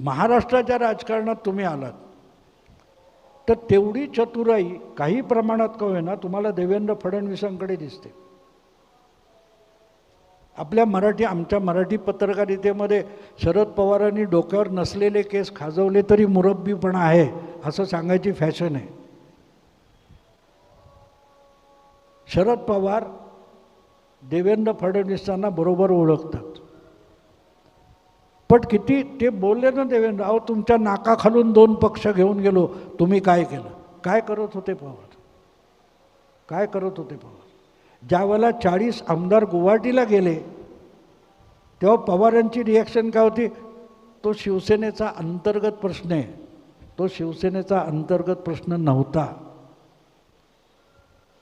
महाराष्ट्राच्या राजकारणात तुम्ही आलात. तर तेवढी चतुराई काही प्रमाणात का होईना तुम्हाला देवेंद्र फडणवीसांकडे दिसते. आपल्या मराठी आमच्या मराठी पत्रकारितेमध्ये शरद पवारांनी डोक्यावर नसलेले केस खाजवले तरी मुरब्बीपणा आहे असं सांगायची फॅशन आहे. शरद पवार देवेंद्र फडणवीसांना बरोबर ओळखतात. पण किती? ते बोलले ना देवेंद्र अहो तुमच्या नाकाखालून दोन पक्ष घेऊन गेलो. तुम्ही काय केलं? काय करत होते पवार? काय करत होते पवार? ज्यावेळेला चाळीस आमदार गुवाहाटीला गेले तेव्हा पवारांची रिॲक्शन काय होती? तो शिवसेनेचा अंतर्गत प्रश्न आहे. तो शिवसेनेचा अंतर्गत प्रश्न नव्हता.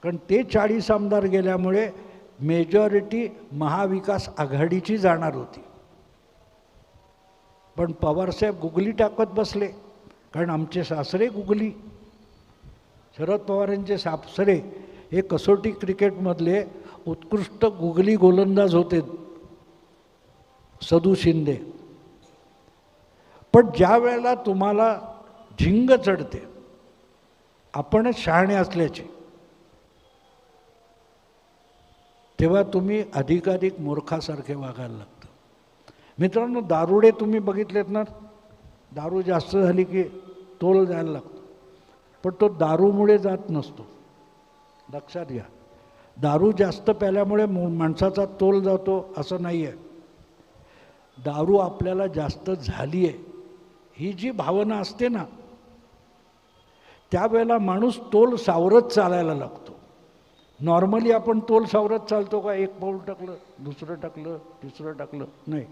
कारण ते चाळीस आमदार गेल्यामुळे मेजॉरिटी महाविकास आघाडीची जाणार होती. पण पवारसाहेब गुगली टाकत बसले कारण आमचे सासरे गुगली. शरद पवारांचे सासरे हे कसोटी क्रिकेटमधले उत्कृष्ट गुगली गोलंदाज होते सदू शिंदे. पण ज्या वेळेला तुम्हाला झिंग चढते आपणच शहाणे असल्याचे. तेव्हा तुम्ही अधिकाधिक मूर्खासारखे वागायला लागतं. मित्रांनो दारुडे तुम्ही बघितलेत ना? दारू जास्त झाली की तोल जायला लागतो. पण तो दारूमुळे जात नसतो. लक्षात घ्या. दारू जास्त प्याल्यामुळे माणसाचा तोल जातो असं नाही आहे दारू आपल्याला जास्त झाली आहे ही जी भावना असते ना त्यावेळेला माणूस तोल सावरत चालायला लागतो. नॉर्मली आपण तोल सावरत चालतो का? एक पाऊल टाकलं दुसरं टाकलं तिसरं टाकलं नाही.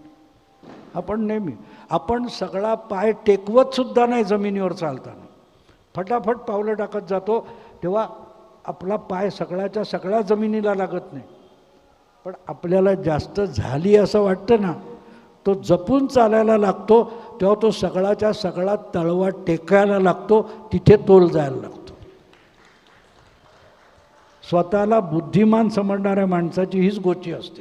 आपण नेहमी आपण सगळा पाय टेकवत सुद्धा नाही जमिनीवर चालताना. फटाफट पावलं टाकत जातो तेव्हा आपला पाय सगळ्याच्या सगळ्या जमिनीला लागत नाही. पण आपल्याला जास्त झाली असं वाटतं ना तो जपून चालायला लागतो तेव्हा तो सगळाच्या सगळा तळवा टेकायला लागतो तिथे तोल जायला लागतो. स्वतःला बुद्धिमान समजणाऱ्या माणसाची हीच गोची असते.